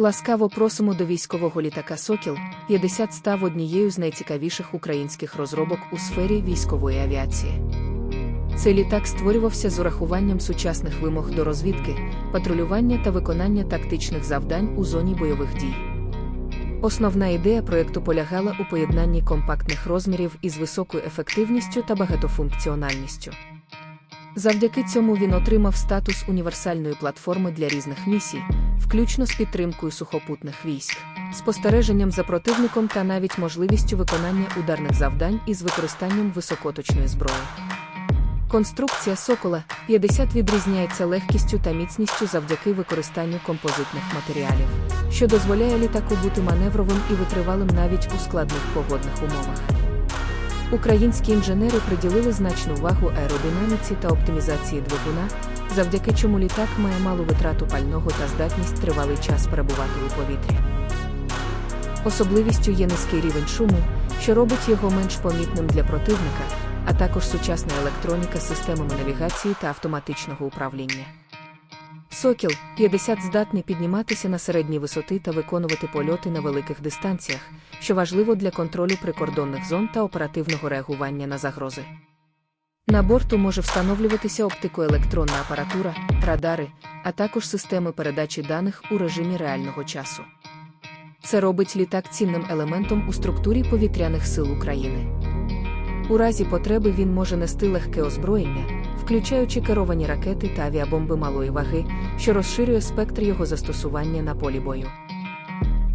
Ласкаво просимо до військового літака Сокіл 50 став однією з найцікавіших українських розробок у сфері військової авіації. Цей літак створювався з урахуванням сучасних вимог до розвідки, патрулювання та виконання тактичних завдань у зоні бойових дій. Основна ідея проєкту полягала у поєднанні компактних розмірів із високою ефективністю та багатофункціональністю. Завдяки цьому він отримав статус універсальної платформи для різних місій, включно з підтримкою сухопутних військ, спостереженням за противником та навіть можливістю виконання ударних завдань із використанням високоточної зброї. Конструкція Сокола 50 відрізняється легкістю та міцністю завдяки використанню композитних матеріалів, що дозволяє літаку бути маневровим і витривалим навіть у складних погодних умовах. Українські інженери приділили значну увагу аеродинаміці та оптимізації двигуна, завдяки чому літак має малу витрату пального та здатність тривалий час перебувати у повітрі. Особливістю є низький рівень шуму, що робить його менш помітним для противника, а також сучасна електроніка з системами навігації та автоматичного управління. Сокіл 50 здатний підніматися на середні висоти та виконувати польоти на великих дистанціях, що важливо для контролю прикордонних зон та оперативного реагування на загрози. На борту може встановлюватися оптикоелектронна апаратура, радари, а також системи передачі даних у режимі реального часу. Це робить літак цінним елементом у структурі повітряних сил України. У разі потреби він може нести легке озброєння, включаючи керовані ракети та авіабомби малої ваги, що розширює спектр його застосування на полі бою.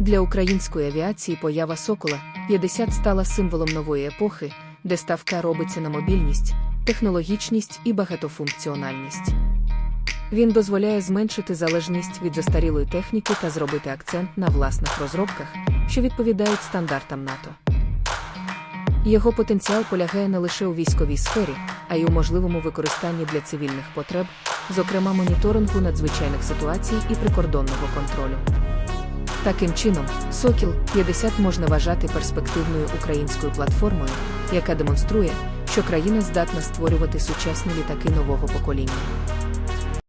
Для української авіації поява Сокола 50 стала символом нової епохи, де ставка робиться на мобільність, технологічність і багатофункціональність. Він дозволяє зменшити залежність від застарілої техніки та зробити акцент на власних розробках, що відповідають стандартам НАТО. Його потенціал полягає не лише у військовій сфері, а й у можливому використанні для цивільних потреб, зокрема моніторингу надзвичайних ситуацій і прикордонного контролю. Таким чином, Сокіл 50 можна вважати перспективною українською платформою, яка демонструє, що країна здатна створювати сучасні літаки нового покоління.